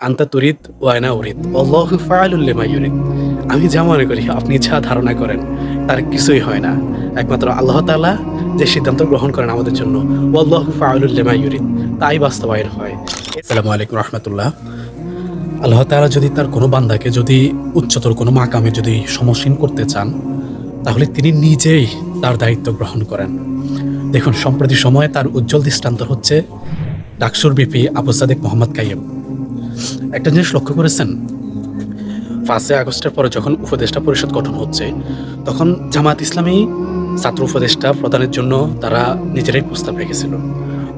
আন্তা তুরিদ ওয়ায়না উরিদ। অল্লাহু ফায়ালুল লিমা ইউরিদ। আমি যা মনে করি, আপনি যা ধারণা করেন, তার কিছুই হয় না। একমাত্র আল্লাহ তালা যে সিদ্ধান্ত গ্রহণ করেন আমাদের জন্য। অল্লাহ ফায়ালুল লিমা ইউরিদ। তাই বাস্তবায়ন হয়। আসসালামু আলাইকুম রহমতুল্লাহ। আল্লাহ তাআলা যদি তার কোনো বান্দাকে যদি উচ্চতর কোনো মাকামে যদি সমসীন করতে চান, তাহলে তিনি নিজেই তার দায়িত্ব গ্রহণ করেন। দেখুন, সম্প্রতি সময়ে তার উজ্জ্বল দৃষ্টান্ত হচ্ছে ডাকসুর বিপি আবু সাদেক মোহাম্মদ কাইয়েম একটা জিনিস লক্ষ্য করেছেন? পাঁচই আগস্টের পরে যখন উপদেষ্টা পরিষদ গঠন হচ্ছে, তখন জামাত ইসলামী ছাত্র উপদেষ্টা প্রদানের জন্য তারা নিজেরাই প্রস্তাব রেখেছিল।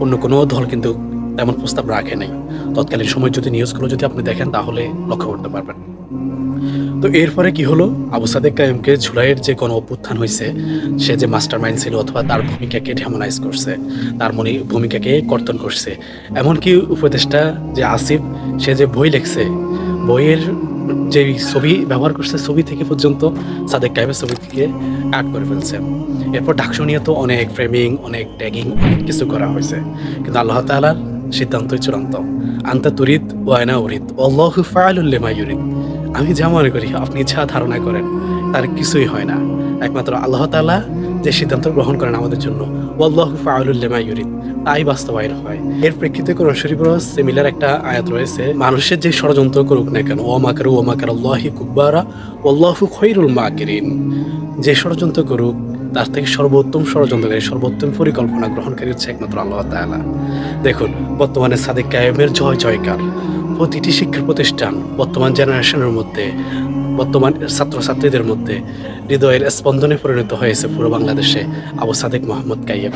অন্য কোনো দল কিন্তু তেমন প্রস্তাব রাখে নাই। তৎকালীন সময় যদি নিউজগুলো যদি আপনি দেখেন, তাহলে লক্ষ্য করতে পারবেন। তো এরপরে কি হলো? আবু সাদেক কায়েমকে ঝুলাইয়ের যে কোনো অভ্যুত্থান হয়েছে সে যে মাস্টার মাইন্ড ছিল অথবা তার ভূমিকাকে ডেমোনাইজ করছে, তার মনে ভূমিকাকে কর্তন করছে, এমনকি উপদেষ্টা যে আসিফ, সে যে বই লিখছে, বইয়ের যে ছবি ব্যবহার করছে, ছবি থেকে পর্যন্ত সাদেক কায়েমের ছবি থেকে কাট করে ফেলছে। এরপর ডাকসু নিয়ে তো অনেক ফ্রেমিং অনেক ট্যাগিং অনেক কিছু করা হয়েছে। কিন্তু আল্লাহ তাআলার সিদ্ধান্তই চূড়ান্ত। আন্তা তুরিদ ওয়ায়না উরিদ। অল্লাহু ফায়ালুল লিমা ইউরিদ। আমি যা মনে করি, আপনি যা ধারণা করেন, তার কিছুই হয় না। একমাত্র আল্লাহ তাআলা যে সিদ্ধান্ত গ্রহণ করেন আমাদের জন্য। ওয়াল্লাহু তাই বাস্তবায়ন হয়। এর প্রেক্ষিতে শরীফের সিমিলার একটা আয়াত রয়েছে, মানুষের যে ষড়যন্ত্র করুক না কেন ও মাকারু ও মাকার আল্লাহি কুব্বারা, ওয়াল্লাহু খৈরুল মাকিরিন। যে ষড়যন্ত্র করুক, তার থেকে সর্বোত্তম ষড়যন্ত্রকারী সর্বোত্তম পরিকল্পনা গ্রহণকারী হচ্ছে একমাত্র আল্লাহ তাআলা। দেখুন, বর্তমানে সাদেক কায়েমের জয় জয়কার প্রতিটি শিক্ষা প্রতিষ্ঠান বর্তমান জেনারেশনের মধ্যে, বর্তমান ছাত্রছাত্রীদের মধ্যে হৃদয়ের স্পন্দনে পরিণত হয়েছে পুরো বাংলাদেশে আবু সাদেক মোহাম্মদ কাইয়েম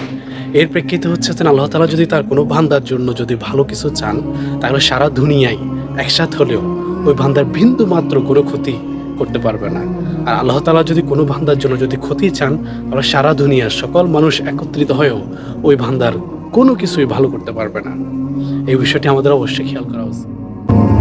এর প্রেক্ষিতে হচ্ছে আল্লাহ তালা যদি তার কোনো বান্দার জন্য যদি ভালো কিছু চান, তাহলে সারা দুনিয়ায় একসাথ হলেও ওই ভান্দার বিন্দু মাত্র কোনো ক্ষতি করতে পারবে না। আর আল্লাহ তালা যদি কোনো ভান্দার জন্য যদি ক্ষতি চান, তাহলে সারা দুনিয়ার সকল মানুষ একত্রিত হয়েও ওই ভান্দার কোনো কিছুই ভালো করতে পারবে না। এই বিষয়টি আমাদের অবশ্যই খেয়াল করা উচিত। Thank you.